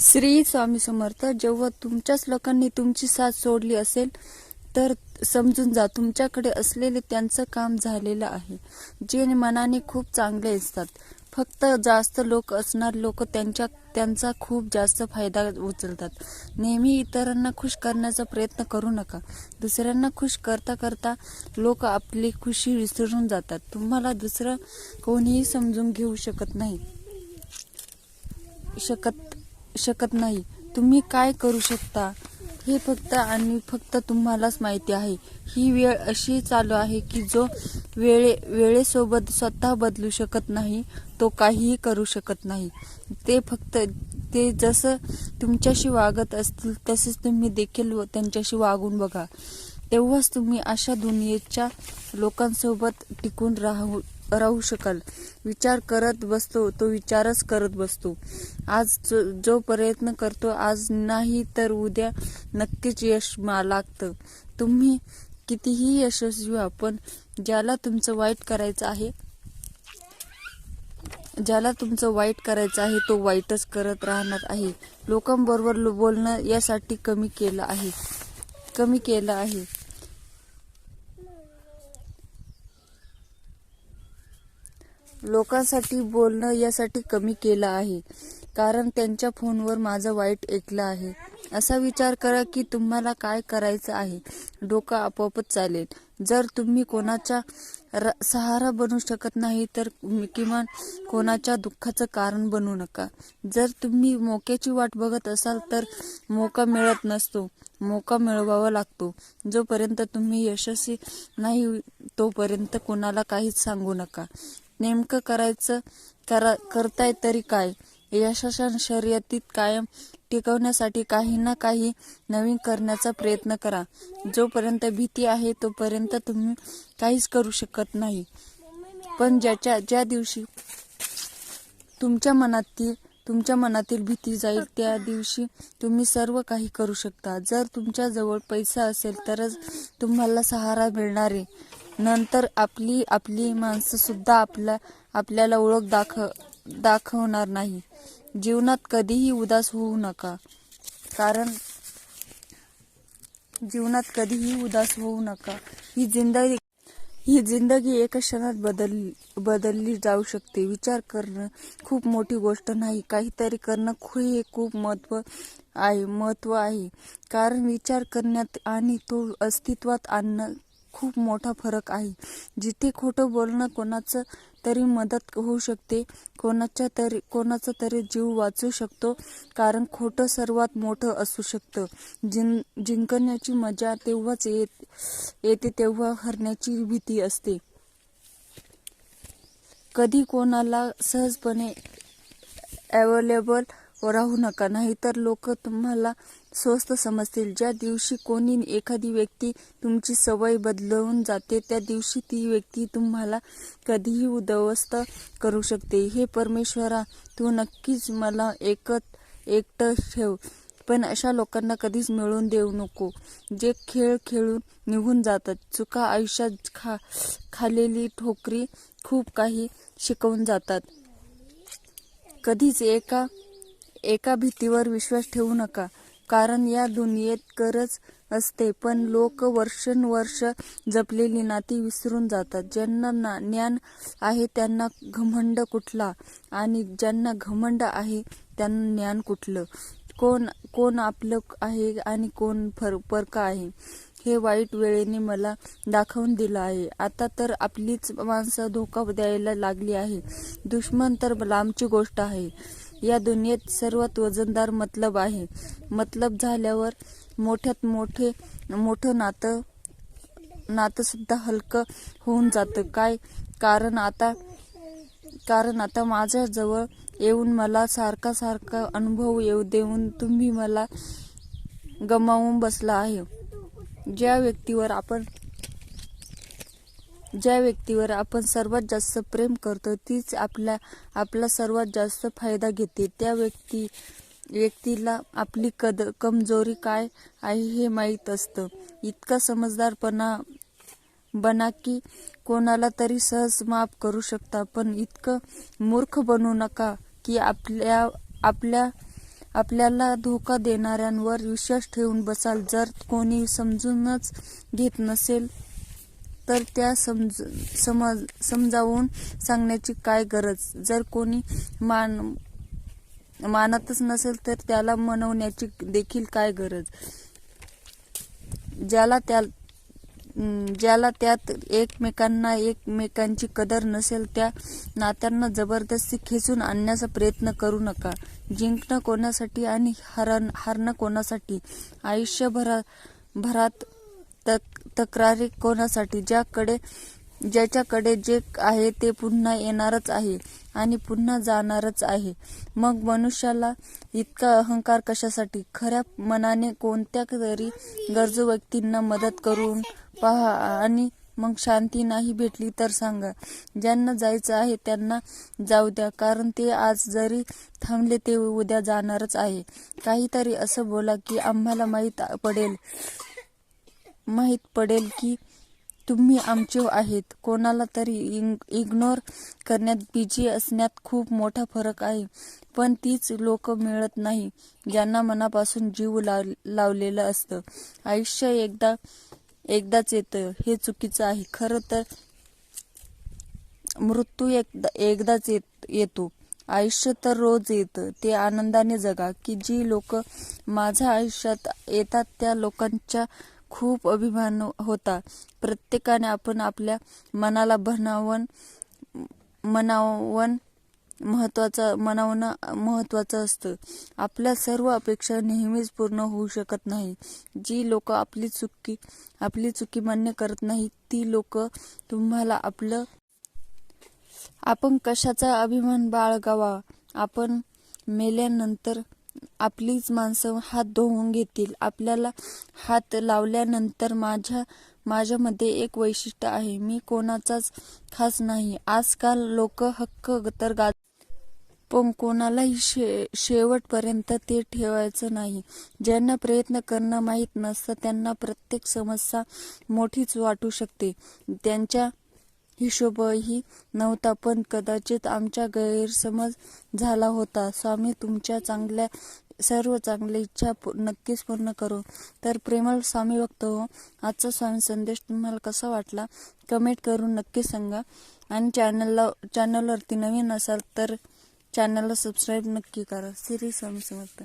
श्री स्वामी समर्थ जेव्हा तुमच्याच लोकांनी तुमची साथ सोडली असेल तर समजून जा तुमच्याकडे असलेले त्यांचं काम झालेलं आहे जे मनाने खूप चांगले असतात. फक्त जास्त लोक असणार लोक त्यांच्या त्यांचा खूप जास्त फायदा उचलतात. नेहमी इतरांना खुश करण्याचा प्रयत्न करू नका. दुसऱ्यांना खुश करता करता लोक आपली खुशी विसरून जातात. तुम्हाला दुसरं कोणीही समजून घेऊ शकत नाही. शकत शकत नाही. तुम्ही काय करू शकता? हे फक्त आणि फक्त तुम्हालाच माहिती आहे. ही वेळ अशी चालू आहे की जो वेळे वेळेसोबत स्वतः बदलू शकत नाही तो काहीही करू शकत नाही. ते फक्त ते जसं तुमच्याशी वागत असतील तसेच तुम्ही देखील व- त्यांच्याशी वागून बघा. तेव्हाच तुम्ही अशा दुनियेच्या लोकांसोबत टिकून राहू राहू शकाल. विचार करत बसतो तो विचारच करत बसतो. आज जो जो प्रयत्न करतो आज नाही तर उद्या नक्कीच यश मा लागतं. तुम्ही कितीही यशस्वी व्हा पण ज्याला तुमचं वाईट करायचं आहे ज्याला तुमचं वाईट करायचं आहे तो वाईटच करत राहणार आहे. लोकांबरोबर बोलणं यासाठी कमी केलं आहे. कमी केलं आहे. लोकांसाठी बोलणं यासाठी कमी केलं आहे. कारण त्यांच्या फोनवर माझं वाईट ऐकलं आहे. असा विचार करा की तुम्हाला काय करायचं आहे. डोकं आपोआपच चालेल. जर तुम्ही कोणाच्या र- सहारा बनू शकत नाही तर किमान कोणाच्या दुःखाचं कारण बनू नका. जर तुम्ही मोक्याची वाट बघत असाल तर मोका मिळत नसतो. मोका मिळवावा लागतो. जोपर्यंत तुम्ही यशस्वी नाही तोपर्यंत कोणाला काहीच सांगू नका. नेमकं करायचं करा करताय तरी काय? यशाच्या शर्यतीत कायम टिकवण्यासाठी काही ना काही नवीन करण्याचा प्रयत्न करा. जोपर्यंत भीती आहे तोपर्यंत तुम्ही काहीच करू शकत नाही. पण ज्याच्या ज्या दिवशी तुमच्या मनातील तुमच्या मनातील भीती जाईल त्या दिवशी तुम्ही सर्व काही करू शकता. जर तुमच्याजवळ पैसा असेल तरच तुम्हाला सहारा मिळणार आहे. नंतर आपली आपली माणसं सुद्धा आपल्या आपल्याला ओळख दाखव दाखवणार नाही. जीवनात कधीही उदास होऊ नका. कारण जीवनात कधीही उदास होऊ नका. ही जिंदगी ही जिंदगी एका क्षणात बदल बदलली जाऊ शकते. विचार करणं खूप मोठी गोष्ट नाही. काहीतरी करणं खूप हे खूप महत्त्व आहे महत्त्व आहे. कारण विचार करण्यात आणि तो अस्तित्वात आणणं खूप मोठा फरक आहे. जिथे खोटं बोलणं कोणाचं तरी मदत होऊ शकते कोणाच्या तरी कोणाचा तरी जीव वाचू शकतो कारण खोटं सर्वात मोठं असू शकतं. जिं जिंकण्याची मजा तेव्हाच येत येते तेव्हा हरण्याची भीती असते. कधी कोणाला सहजपणे अवेलेबल राहू नका. नाहीतर लोक तुम्हाला स्वस्त समजतील. ज्या दिवशी कोणी एखादी व्यक्ती तुमची सवय बदलवून जाते त्या दिवशी ती व्यक्ती तुम्हाला कधीही उद्ध्वस्त करू शकते. हे परमेश्वरा तू नक्कीच मला एकत एकटं ठेव. पण अशा लोकांना कधीच मिळून देऊ नको. जे खेळ खेळून निघून जातात. चुका आयुष्यात खा खालेली ठोकरी खूप काही शिकवून जातात. कधीच एका एका भीतीवर विश्वास ठेवू नका. कारण या दुनियेत गरज असते पण लोक वर्षानुवर्ष जपलेली नाती विसरून जातात. ज्यांना ना ज्ञान आहे त्यांना घमंड कुठला? आणि ज्यांना घमंड आहे त्यांना ज्ञान कुठलं? कोण कोण आपलं आहे आणि कोण फर परका आहे? हे वाईट वेळेने मला दाखवून दिलं आहे. आता तर आपलीच माणसं धोका द्यायला लागली आहे. दुश्मन तर लांबची गोष्ट आहे. या दुनियेत सर्वात वजनदार मतलब आहे. मतलब झाल्यावर मोठ्यात मोठे मोठं नातं नातंसुद्धा हलकं होऊन जातं. काय कारण आता कारण आता माझ्याजवळ येऊन मला सारखा सारखा अनुभव येऊ देऊन तुम्ही मला गमावून बसला आहे. ज्या व्यक्तीवर आपण ज्या व्यक्तीवर आपण सर्वात जास्त प्रेम करतो तीच आपल्या आपला सर्वात जास्त फायदा घेते. त्या व्यक्ती व्यक्तीला आपली कद कमजोरी काय आहे हे माहीत असतं. इतका समजदारपणा बना की कोणाला तरी सहज माफ करू शकता पण इतकं मूर्ख बनू नका की आपल्या आपल्या आपल्याला धोका देणाऱ्यांवर विश्वास ठेवून बसाल. जर कोणी समजूनच घेत नसेल तर त्या समज समज समजावून सांगण्याची काय गरज? जर कोणी मान मानतच नसेल तर त्याला मनवण्याची देखील काय गरज? ज्याला त्या ज्याला त्यात एकमेकांना एकमेकांची कदर नसेल त्या नात्यांना जबरदस्ती खेचून आणण्याचा प्रयत्न करू नका. जिंकणं कोणासाठी आणि हरण हारणं कोणासाठी. आयुष्यभरा भरात तक तक्रारी कोणासाठी? ज्याकडे ज्याच्याकडे जे आहे ते पुन्हा येणारच आहे आणि पुन्हा जाणारच आहे. मग मनुष्याला इतका अहंकार कशासाठी? खऱ्या मनाने कोणत्या तरी गरजू व्यक्तींना मदत करून पहा आणि मग शांती नाही भेटली तर सांगा. ज्यांना जायचं आहे त्यांना जाऊ द्या कारण ते आज जरी थांबले ते उद्या जाणारच आहे. काहीतरी असं बोला की आम्हाला माहीत पडेल. माहीत पडेल की तुम्ही आमचे आहेत. कोणाला तरी इग्नोर करण्यात बिझी असण्यात खूप मोठा फरक आहे. पण तीच लोक मिळत नाही ज्यांना मनापासून जीव लाव लावलेलं असतं. आयुष्य एकदा एकदाच येतं. हे चुकीचं आहे. खरं तर मृत्यू एकदा एकदाच येत येतो. आयुष्य तर रोज येतं. ते आनंदाने जगा की जी लोक माझ्या आयुष्यात येतात त्या लोकांच्या खूप अभिमान होता. प्रत्येकाने आपण आपल्या मनाला बनावून मनावन महत्वाचं मनावणं महत्वाचं असतं. आपल्या सर्व अपेक्षा नेहमीच पूर्ण होऊ शकत नाही. जी लोक आपली चुकी आपली चुकी मान्य करत नाही ती लोक तुम्हाला आपलं आपण कशाचा अभिमान बाळगावा? आपण मेल्यानंतर आपलीच माणसं हात धुवून घेतील. आपल्याला हात लावल्यानंतर माझ्या माझ्यामध्ये एक वैशिष्ट्य आहे. मी कोणाचाच खास नाही. आजकाल लोक हक्क तर गा पण कोणालाही शे शेवटपर्यंत ते ठेवायचं नाही. ज्यांना प्रयत्न करणं माहीत नसतं त्यांना प्रत्येक समस्या मोठीच वाटू शकते. त्यांच्या हिशोबही नव्हता पण कदाचित आमच्या गैरसमज झाला होता. स्वामी तुमच्या चांगल्या सर्व चांगल्या इच्छा नक्कीच पूर्ण करो. तर प्रेमळ स्वामी भक्त हो आजचा स्वामी संदेश तुम्हाला कसा वाटला? कमेंट करून नक्की सांगा. आणि चॅनलला चॅनलवरती नवीन असाल तर चॅनलला सबस्क्राईब नक्की करा. श्री स्वामी समर्थ.